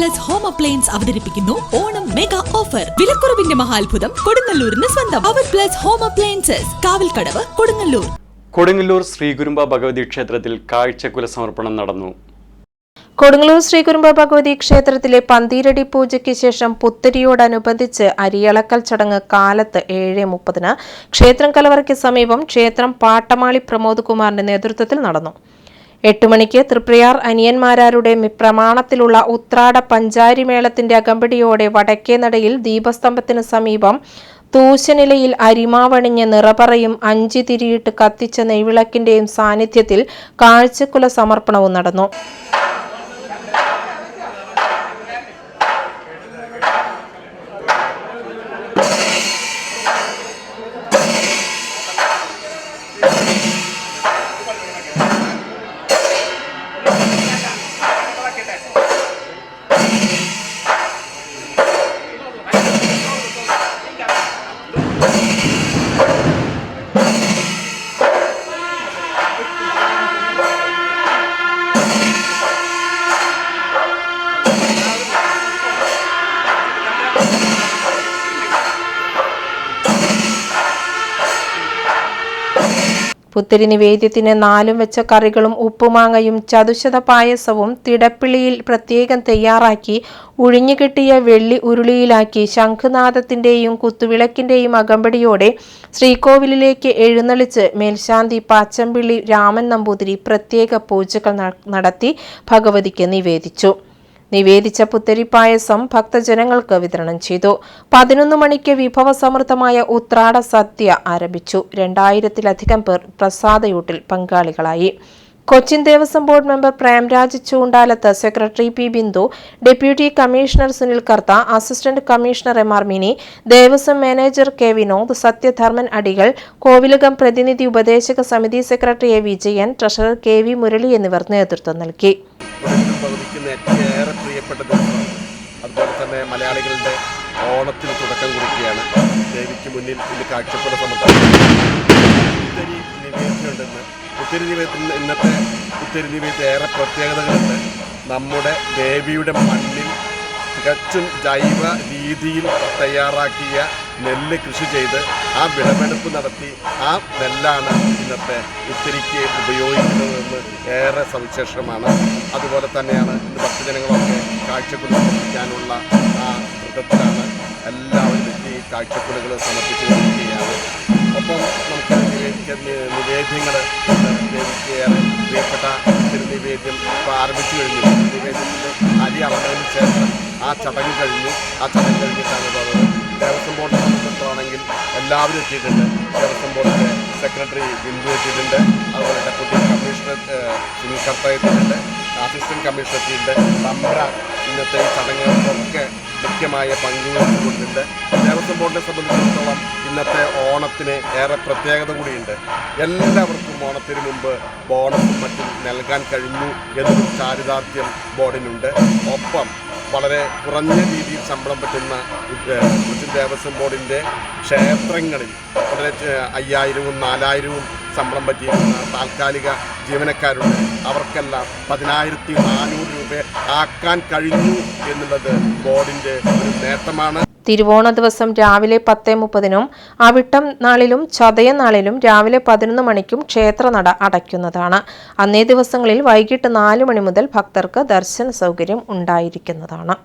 Plus home appliance അവതരിപ്പിക്കുന്നു. Onam mega offer വിലക്കുറവിന്റെ മഹാത്ഭുതം കൊടുങ്ങല്ലൂരിന് സ്വന്തം. അവർ plus home appliances Kavalkadavu Kodungallur. Kodungallur Sreekurumba Bhagavathi ക്ഷേത്രത്തിൽ കാഴ്ചക്കുല സമർപ്പണം നടന്നു. കൊടുങ്ങല്ലൂർ ശ്രീകുരുമ്പ ഭഗവതി ക്ഷേത്രത്തിലെ പന്തീരടി പൂജയ്ക്ക് ശേഷം പുത്തരിയോടനുബന്ധിച്ച് അരിയളക്കൽ ചടങ്ങ് കാലത്ത് ഏഴ് മുപ്പതിന് ക്ഷേത്രം കലവറയ്ക്ക് സമീപം ക്ഷേത്രം പാട്ടമാളി പ്രമോദ് കുമാറിന്റെ നേതൃത്വത്തിൽ നടന്നു. എട്ട് മണിക്ക് തൃപ്രയാർ അനിയന്മാരാരുടെ പ്രമാണത്തിലുള്ള ഉത്രാട പഞ്ചാരി മേളത്തിന്റെ അകമ്പടിയോടെ വടക്കേ നടയിൽ ദീപസ്തംഭത്തിന് സമീപം തൂശനിലയിൽ അരിമാവണിഞ്ഞ് നിറപറയും അഞ്ചി തിരിയിട്ട് കത്തിച്ച നെയ്വിളക്കിന്റെയും സാന്നിധ്യത്തിൽ കാഴ്ചക്കുല സമർപ്പണവും നടന്നു. പുത്തിരി നിവേദ്യത്തിന് നാലും വെച്ച കറികളും ഉപ്പുമാങ്ങയും ചതുശത പായസവും തിടപ്പിളിയിൽ പ്രത്യേകം തയ്യാറാക്കി ഉഴിഞ്ഞുകിട്ടിയ വെള്ളി ഉരുളിയിലാക്കി ശംഖുനാഥത്തിന്റെയും കുത്തുവിളക്കിന്റെയും അകമ്പടിയോടെ ശ്രീകോവിലിലേക്ക് എഴുന്നള്ളിച്ച് മേൽശാന്തി പാച്ചമ്പിള്ളി രാമൻ നമ്പൂതിരി പ്രത്യേക പൂജകൾ നടത്തി ഭഗവതിക്ക് നിവേദിച്ചു. നിവേദിച്ച പുത്തരി പായസം ഭക്തജനങ്ങൾക്ക് വിതരണം ചെയ്തു. പതിനൊന്ന് മണിക്ക് വിഭവസമൃദ്ധമായ ഉത്രാട സദ്യ ആരംഭിച്ചു. രണ്ടായിരത്തിലധികം പേർ പ്രസാദയൂട്ടിൽ പങ്കാളികളായി. Cochin Devaswom board member Premraj Choondalath secretary P Bindu deputy commissioner Sunil Kartha assistant commissioner M R Mini Devaswom manager K Vinod Sathyadharman Adikal Kovilakam പ്രതിനിധി ഉപദേശക സമിതി secretary A Vijayan treasurer K V Murali എന്നിവർ നേതൃത്വം നൽകി. തന്നെ മലയാളികളുടെ ഓണത്തിന് തുടക്കം കുറിക്കുകയാണ്. ദേവിക്ക് മുന്നിൽ ഇന്ന് കാഴ്ചപ്പാട് ഒത്തിരി ഉത്തരദീപത്തിൽ ഇന്നത്തെ ഉത്തരദീപത്തിൽ ഏറെ പ്രത്യേകതകളുണ്ട്. നമ്മുടെ ദേവിയുടെ മണ്ണിൽ തികച്ചും ജൈവ രീതിയിൽ തയ്യാറാക്കിയ നെല്ല് കൃഷി ചെയ്ത് ആ വിളവെടുപ്പ് നടത്തി ആ നെല്ലാണ് ഇന്നത്തെ ഉത്തിരിക്ക് ഉപയോഗിക്കുന്നതെന്ന് ഏറെ സവിശേഷമാണ്. അതുപോലെ തന്നെയാണ് ഇന്ന് ഭക്തജനങ്ങളൊക്കെ കാഴ്ചക്കുള്ളിക്കാനുള്ള ആ വൃത്തത്തിലാണ് എല്ലാവരും ഈ കാഴ്ചക്കുലകൾ സമർപ്പിച്ചു കൊണ്ടിരിക്കുകയാണ് ഒപ്പം നമുക്ക് നിവേദ്യങ്ങൾ ഏറെ പ്രിയപ്പെട്ട തിരുനിവേദ്യം ഇപ്പോൾ ആരംഭിച്ചു കഴിഞ്ഞു. നിവേദ്യത്തിന്റെ അരി അളന്നതിന് ശേഷം ആ ചടങ്ങ് കഴിഞ്ഞു. ആ ചടങ്ങ് കഴിഞ്ഞിട്ടാണ് പറഞ്ഞത് ദേവസ്വം ബോർഡിനെ സംബന്ധിച്ചിടത്തോളാണെങ്കിൽ എല്ലാവരും എത്തിയിട്ടുണ്ട്. ദേവസ്വം ബോർഡിന്റെ സെക്രട്ടറി ബിന്ദു എത്തിയിട്ടുണ്ട്. അതുപോലെ ഡെപ്യൂട്ടി കമ്മീഷണർ സുനിൽ കർത്ത എത്തിയിട്ടുണ്ട്. അസിസ്റ്റന്റ് കമ്മീഷണർ എത്തിയിട്ടുണ്ട്. നമ്പ്ര ഇന്നത്തെ ഈ ചടങ്ങുകൾക്കൊക്കെ മുഖ്യമായ പങ്കുവഹിച്ചുകൊണ്ടുണ്ട് ദേവസ്വം ബോർഡിനെ സംബന്ധിച്ചിടത്തോളം ഇന്നത്തെ ഓണത്തിന് ഏറെ പ്രത്യേകത കൂടിയുണ്ട്. എല്ലാവർക്കും ഓണത്തിന് മുമ്പ് ബോണസും മറ്റും നൽകാൻ കഴിഞ്ഞു എന്നൊരു ചാരിതാർത്ഥ്യം ബോർഡിനുണ്ട്. ഒപ്പം വളരെ കുറഞ്ഞ രീതിയിൽ ശമ്പളം പറ്റുന്ന കൊച്ചിൻ ദേവസ്വം ബോർഡിന്റെ ക്ഷേത്രങ്ങളിൽ വളരെ അയ്യായിരവും നാലായിരവും ശമ്പളം പറ്റിയിരുന്ന താൽക്കാലിക ജീവനക്കാരുണ്ട്. അവർക്കെല്ലാം പതിനായിരത്തി നാനൂറ് രൂപ ആക്കാൻ കഴിഞ്ഞു എന്നുള്ളത് ബോർഡിന്റെ ഒരു നേട്ടമാണ്. തിരുവോണ ദിവസം രാവിലെ പത്ത് മുപ്പതിനും അവിട്ടം നാളിലും ചതയ നാളിലും രാവിലെ പതിനൊന്ന് മണിക്കും ക്ഷേത്രനട അടയ്ക്കുന്നതാണ്. അന്നേ ദിവസങ്ങളിൽ വൈകിട്ട് നാല് മണി മുതൽ ഭക്തർക്ക് ദർശന സൗകര്യം ഉണ്ടായിരിക്കുന്നതാണ്.